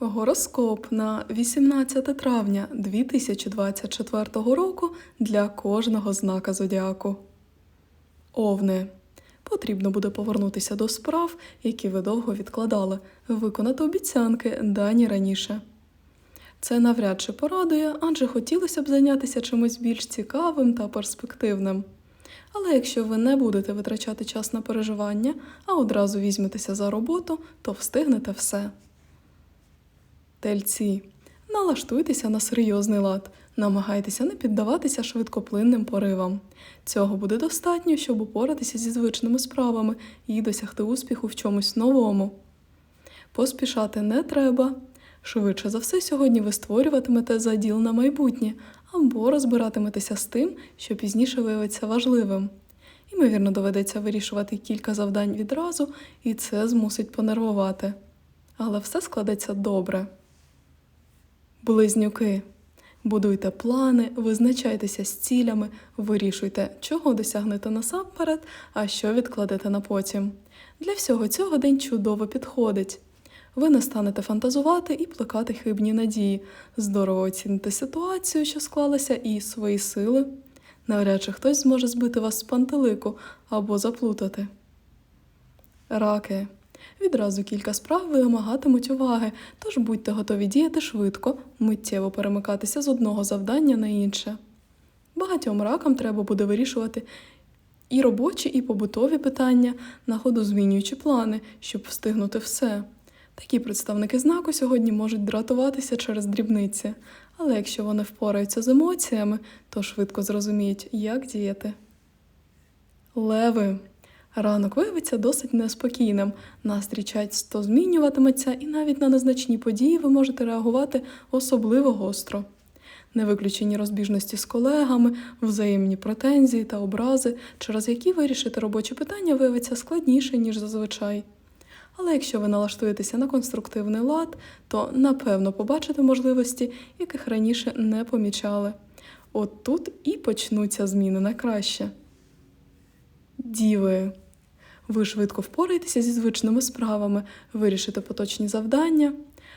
Гороскоп на 18 травня 2024 року для кожного знака зодіаку. Овни. Потрібно буде повернутися до справ, які ви довго відкладали, виконати обіцянки, дані раніше. Це навряд чи порадує, адже хотілося б зайнятися чимось більш цікавим та перспективним. Але якщо ви не будете витрачати час на переживання, а одразу візьметеся за роботу, то встигнете все. Тельці. Налаштуйтеся на серйозний лад, намагайтеся не піддаватися швидкоплинним поривам. Цього буде достатньо, щоб упоратися зі звичними справами і досягти успіху в чомусь новому. Поспішати не треба. Швидше за все, сьогодні ви створюватимете заділ на майбутнє або розбиратиметеся з тим, що пізніше виявиться важливим. Ймовірно, доведеться вирішувати кілька завдань відразу, і це змусить понервувати. Але все складеться добре. Близнюки. Будуйте плани, визначайтеся з цілями, вирішуйте, чого досягнете насамперед, а що відкладете на потім. Для всього цього день чудово підходить. Ви не станете фантазувати і плекати хибні надії, здорово оціните ситуацію, що склалася, і свої сили. Навряд чи хтось зможе збити вас з пантелику або заплутати. Раки. Відразу кілька справ вимагатимуть уваги, тож будьте готові діяти швидко, миттєво перемикатися з одного завдання на інше. Багатьом ракам треба буде вирішувати і робочі, і побутові питання, на ходу змінюючи плани, щоб встигнути все. Такі представники знаку сьогодні можуть дратуватися через дрібниці, але якщо вони впораються з емоціями, то швидко зрозуміють, як діяти. Леви. Ранок виявиться досить неспокійним, настрій часто змінюватиметься, і навіть на незначні події ви можете реагувати особливо гостро. Не виключені розбіжності з колегами, взаємні претензії та образи, через які вирішити робочі питання виявиться складніше, ніж зазвичай. Але якщо ви налаштуєтеся на конструктивний лад, то напевно побачите можливості, яких раніше не помічали. От тут і почнуться зміни на краще. Діви. Ви швидко впораєтеся зі звичними справами, вирішите поточні завдання.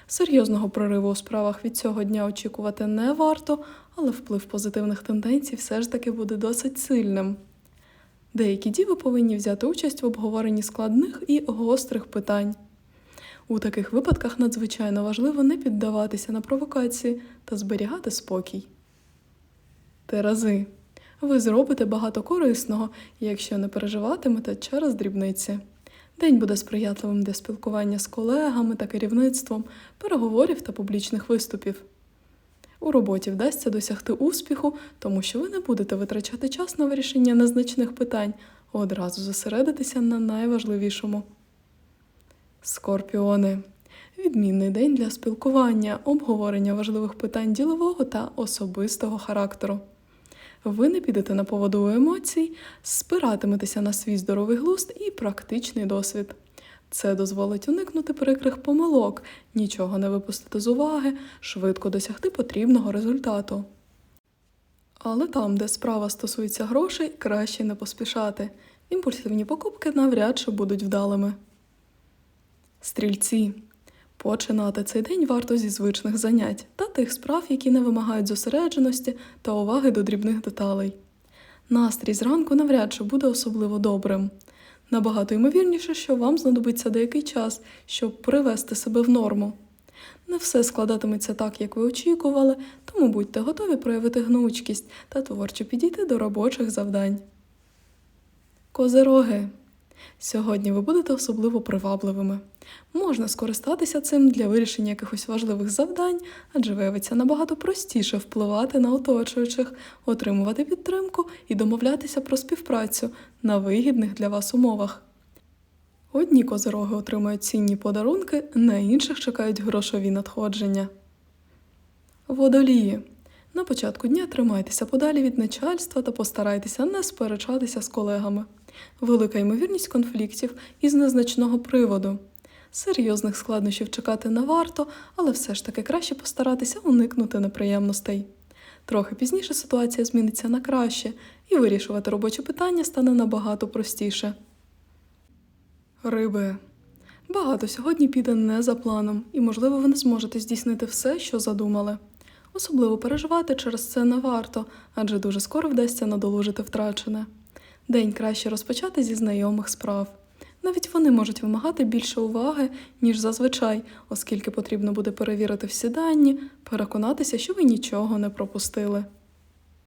Серйозного прориву у справах від цього дня очікувати не варто, але вплив позитивних тенденцій все ж таки буде досить сильним. Деякі діви повинні взяти участь в обговоренні складних і гострих питань. У таких випадках надзвичайно важливо не піддаватися на провокації та зберігати спокій. Терези. Ви зробите багато корисного, якщо не переживатимете через дрібниці. День буде сприятливим для спілкування з колегами та керівництвом, переговорів та публічних виступів. У роботі вдасться досягти успіху, тому що ви не будете витрачати час на вирішення незначних питань, а одразу зосередитися на найважливішому. Скорпіони. Відмінний день для спілкування, обговорення важливих питань ділового та особистого характеру. Ви не підете на поводу емоцій, спиратиметеся на свій здоровий глузд і практичний досвід. Це дозволить уникнути прикрих помилок, нічого не випустити з уваги, швидко досягти потрібного результату. Але там, де справа стосується грошей, краще не поспішати. Імпульсивні покупки навряд чи будуть вдалими. Стрільці. Починати цей день варто зі звичних занять та тих справ, які не вимагають зосередженості та уваги до дрібних деталей. Настрій зранку навряд чи буде особливо добрим. Набагато ймовірніше, що вам знадобиться деякий час, щоб привести себе в норму. Не все складатиметься так, як ви очікували, тому будьте готові проявити гнучкість та творчо підійти до робочих завдань. Козероги. Сьогодні ви будете особливо привабливими. Можна скористатися цим для вирішення якихось важливих завдань, адже виявиться набагато простіше впливати на оточуючих, отримувати підтримку і домовлятися про співпрацю на вигідних для вас умовах. Одні козороги отримають цінні подарунки, на інших чекають грошові надходження. Водолії. На початку дня тримайтеся подалі від начальства та постарайтеся не сперечатися з колегами. Велика ймовірність конфліктів із незначного приводу. Серйозних складнощів чекати не варто, але все ж таки краще постаратися уникнути неприємностей. Трохи пізніше ситуація зміниться на краще, і вирішувати робочі питання стане набагато простіше. Риби. Багато сьогодні піде не за планом, і, можливо, ви не зможете здійснити все, що задумали. Особливо переживати через це не варто, адже дуже скоро вдасться надолужити втрачене. День краще розпочати зі знайомих справ. Навіть вони можуть вимагати більше уваги, ніж зазвичай, оскільки потрібно буде перевірити всі дані, переконатися, що ви нічого не пропустили.